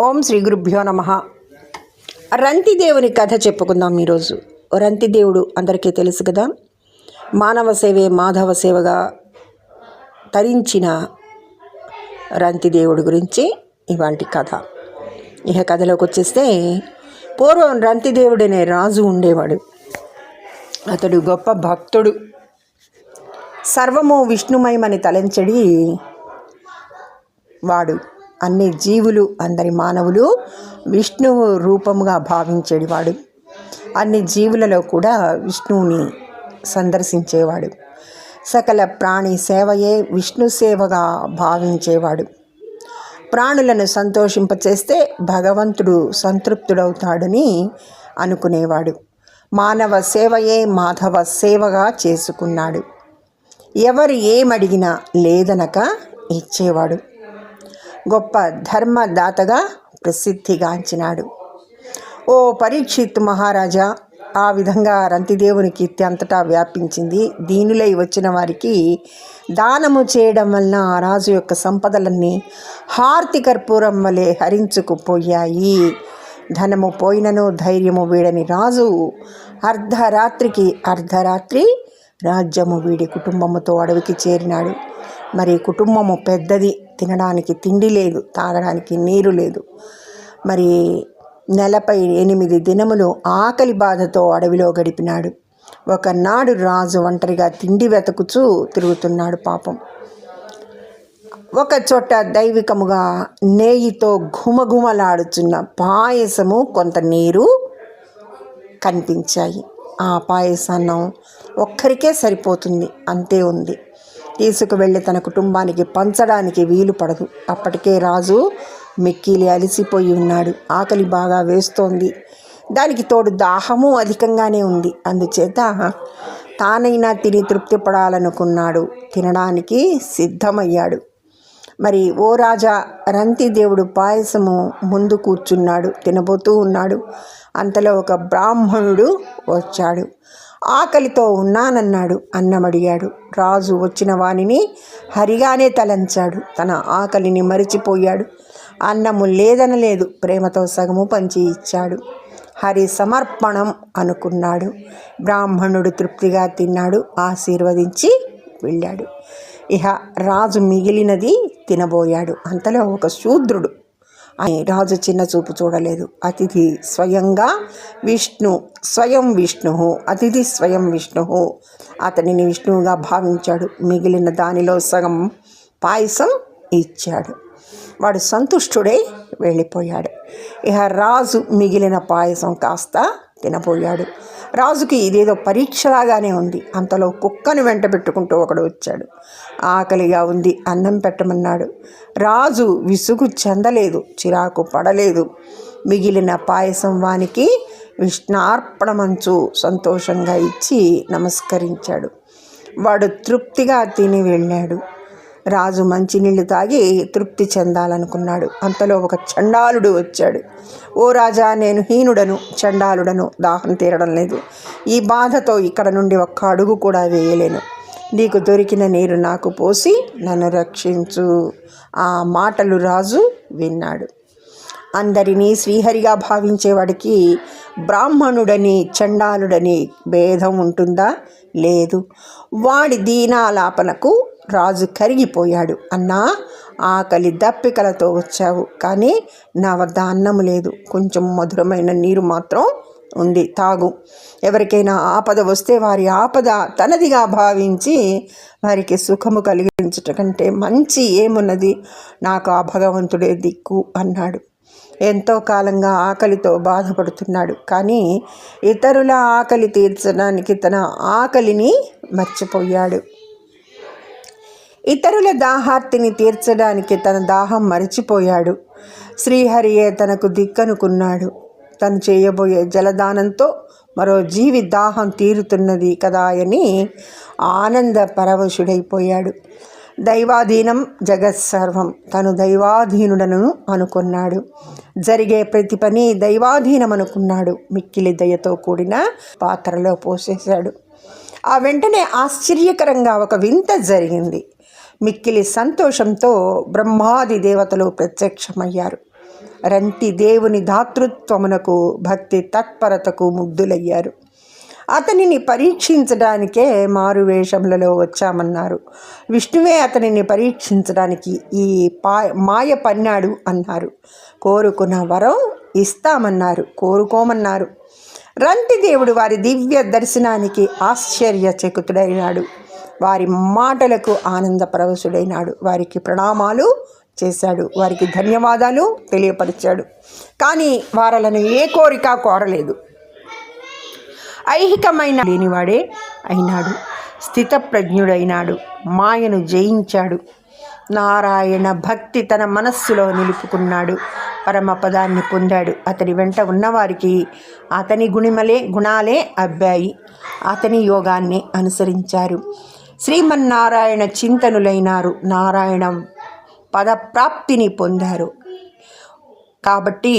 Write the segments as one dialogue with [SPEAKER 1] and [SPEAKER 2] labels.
[SPEAKER 1] ఓం శ్రీ గురుభ్యో నమ. రంతిదేవుని కథ చెప్పుకుందాం ఈరోజు. రంతిదేవుడు అందరికీ తెలుసు కదా? మానవ సేవే మాధవ సేవగా తరించిన రంతిదేవుడి గురించి ఇవాంటి కథ. ఇక కథలోకి వచ్చేస్తే పూర్వం రంతిదేవుడనే రాజు ఉండేవాడు. అతడు గొప్ప భక్తుడు. సర్వము విష్ణుమయమని తలంచడి వాడు. అన్ని జీవులు అందరి మానవులు విష్ణువు రూపముగా భావించేవాడు. అన్ని జీవులలో కూడా విష్ణువుని సందర్శించేవాడు. సకల ప్రాణి సేవయే విష్ణు సేవగా భావించేవాడు. ప్రాణులను సంతోషింపచేస్తే భగవంతుడు సంతృప్తుడవుతాడని అనుకునేవాడు. మానవ సేవయే మాధవ సేవగా చేసుకున్నాడు. ఎవరు ఏమడిగినా లేదనక ఇచ్చేవాడు. గొప్ప ధర్మదాతగా ప్రసిద్ధిగాంచినాడు. ఓ పరీక్షిత్ మహారాజా ఆ విధంగా రంతిదేవుని కీర్తి అంతటా వ్యాపించింది. దీనిలై వచ్చిన వారికి దానము చేయడం వలన ఆ రాజు యొక్క సంపదలన్నీ హార్తి కర్పూరం వలె హరించుకుపోయాయి. ధనము పోయినను ధైర్యము వీడని రాజు అర్ధరాత్రికి అర్ధరాత్రి రాజ్యము వీడి కుటుంబముతో అడవికి చేరినాడు. మరి కుటుంబము పెద్దది. తినడానికి తిండి లేదు తాగడానికి నీరు లేదు. మరి నెలపై ఎనిమిది దినములు ఆకలి బాధతో అడవిలో గడిపినాడు. ఒకనాడు రాజు ఒంటరిగా తిండి వెతకుచూ తిరుగుతున్నాడు పాపం. ఒక చోట దైవికముగా నేయితో ఘుమఘుమలాడుచున్న పాయసము కొంత నీరు కనిపించాయి. ఆ పాయసాన్నం ఒక్కరికే సరిపోతుంది అంతే ఉంది. తీసుకువెళ్ళి తన కుటుంబానికి పంచడానికి వీలు పడదు. అప్పటికే రాజు మిక్కిలి అలిసిపోయి ఉన్నాడు. ఆకలి బాగా వేస్తోంది. దానికి తోడు దాహము అధికంగానే ఉంది. అందుచేత తానైనా తిని తృప్తి పడాలనుకున్నాడు తినడానికి సిద్ధమయ్యాడు. మరి ఓ రాజా రంతి దేవుడు పాయసము ముందు కూర్చున్నాడు తినబోతూ ఉన్నాడు. అంతలో ఒక బ్రాహ్మణుడు వచ్చాడు. ఆకలితో ఉన్నానన్నాడు అన్నమడిగాడు. రాజు వచ్చిన వానిని హరిగానే తలంచాడు. తన ఆకలిని మరిచిపోయాడు. అన్నము లేదనలేదు ప్రేమతో సగము పంచి ఇచ్చాడు. హరి సమర్పణం అనుకున్నాడు. బ్రాహ్మణుడు తృప్తిగా తిన్నాడు ఆశీర్వదించి వెళ్ళాడు. ఇహ రాజు మిగిలినది తినబోయాడు. అంతలో ఒక శూద్రుడు. అని రాజు చిన్న చూపు చూడలేదు. అతిథి స్వయంగా విష్ణు స్వయం విష్ణు అతిథి స్వయం విష్ణు. అతనిని విష్ణువుగా భావించాడు. మిగిలిన దానిలో సగం పాయసం ఇచ్చాడు. వాడు సంతుష్టుడై వెళ్ళిపోయాడు. ఇక రాజు మిగిలిన పాయసం కాస్త తినపోయాడు రాజుకి ఇదేదో పరీక్షలాగానే ఉంది. అంతలో కుక్కను వెంట పెట్టుకుంటూ ఒకడు వచ్చాడు. ఆకలిగా ఉంది అన్నం పెట్టమన్నాడు. రాజు విసుగు చెందలేదు చిరాకు పడలేదు. మిగిలిన పాయసం వానికి విష్ణార్పణమంచు సంతోషంగా ఇచ్చి నమస్కరించాడు. వాడు తృప్తిగా తిని వెళ్ళాడు. రాజు మంచినీళ్ళు తాగి తృప్తి చెందాలనుకున్నాడు. అంతలో ఒక చండాలుడు వచ్చాడు. ఓ రాజా నేను హీనుడను చండాలుడను దాహం తీరడం లేదు. ఈ బాధతో ఇక్కడ నుండి ఒక్క అడుగు కూడా వేయలేను. నీకు దొరికిన నీరు నాకు పోసి నన్ను రక్షించు. ఆ మాటలు రాజు విన్నాడు. అందరినీ శ్రీహరిగా భావించేవాడికి బ్రాహ్మణుడని చండాలుడని భేదం ఉంటుందా? లేదు. వాడి దీనాలాపనకు రాజు కరిగిపోయాడు. అన్నా ఆకలి దప్పికలతో వచ్చావు. కానీ నా వద్ద అన్నం లేదు. కొంచెం మధురమైన నీరు మాత్రం ఉంది. తాగు. ఎవరికైనా ఆపద వస్తే వారి ఆపద తనదిగా భావించి వారికి సుఖము కలిగించట కంటే మంచి ఏమున్నది? నాకు ఆ భగవంతుడే దిక్కు అన్నాడు. ఎంతో కాలంగా ఆకలితో బాధపడుతున్నాడు. కానీ ఇతరుల ఆకలి తీర్చడానికి తన ఆకలిని మర్చిపోయాడు. ఇతరుల దాహార్తిని తీర్చడానికి తన దాహం మరిచిపోయాడు. శ్రీహరియే తనకు దిక్కనుకున్నాడు. తను చేయబోయే జలదానంతో మరో జీవి దాహం తీరుతున్నది కదా అని ఆనంద పరవశుడైపోయాడు. దైవాధీనం జగత్సర్వం తను దైవాధీనుడను అనుకున్నాడు. జరిగే ప్రతి పని దైవాధీనం అనుకున్నాడు మిక్కిలి దయతో కూడిన పాత్రలో పోసేశాడు. ఆ వెంటనే ఆశ్చర్యకరంగా ఒక వింత జరిగింది. మిక్కిలి సంతోషంతో బ్రహ్మాది దేవతలు ప్రత్యక్షమయ్యారు. రంతి దేవుని దాతృత్వమునకు భక్తి తత్పరతకు ముగ్ధులయ్యారు అతనిని పరీక్షించడానికే మారు వేషములలో వచ్చామన్నారు. విష్ణువే అతనిని పరీక్షించడానికి ఈ పా మాయ పన్నాడు అన్నారు. కోరుకున్న వరం ఇస్తామన్నారు కోరుకోమన్నారు. రంతి దేవుడు వారి దివ్య దర్శనానికి ఆశ్చర్యచకుతుడైనాడు. వారి మాటలకు ఆనందపరవశుడైనాడు. వారికి ప్రణామాలు చేశాడు. వారికి ధన్యవాదాలు తెలియపరిచాడు. కానీ వారలను ఏ కోరిక కోరలేదు. ఐహికమైన లేనివాడే అయినాడు. స్థితప్రజ్ఞుడైనాడు. మాయను జయించాడు. నారాయణ భక్తి తన మనస్సులో నిలుపుకున్నాడు. పరమపదాన్ని పొందాడు. అతని వెంట ఉన్నవారికి అతని గుణిమలే గుణాలే అబ్బాయి. అతని యోగాన్ని అనుసరించారు. శ్రీమన్నారాయణ చింతనులైనారు. నారాయణ పదప్రాప్తిని పొందారు. కాబట్టి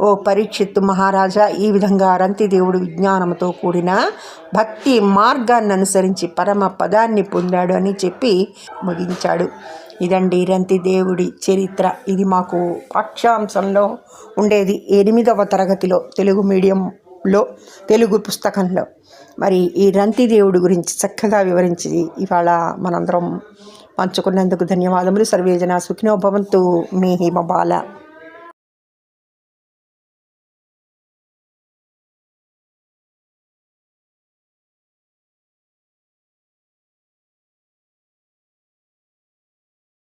[SPEAKER 1] ఓ పరీక్షిత్తు మహారాజా ఈ విధంగా రంతిదేవుడు విజ్ఞానంతో కూడిన భక్తి మార్గాన్ని అనుసరించి పరమ పదాన్ని పొందాడు అని చెప్పి ముగించాడు. ఇదండి రంతిదేవుడి చరిత్ర. ఇది మాకు పాఠ్యాంశంలో ఉండేది. ఎనిమిదవ తరగతిలో తెలుగు మీడియంలో తెలుగు పుస్తకంలో. మరి ఈ రంతి దేవుడి గురించి చక్కగా వివరించి ఇవాళ మనందరం పంచుకున్నందుకు ధన్యవాదములు. సర్వేజన సుఖినో భవంతు. మీ హిమబాల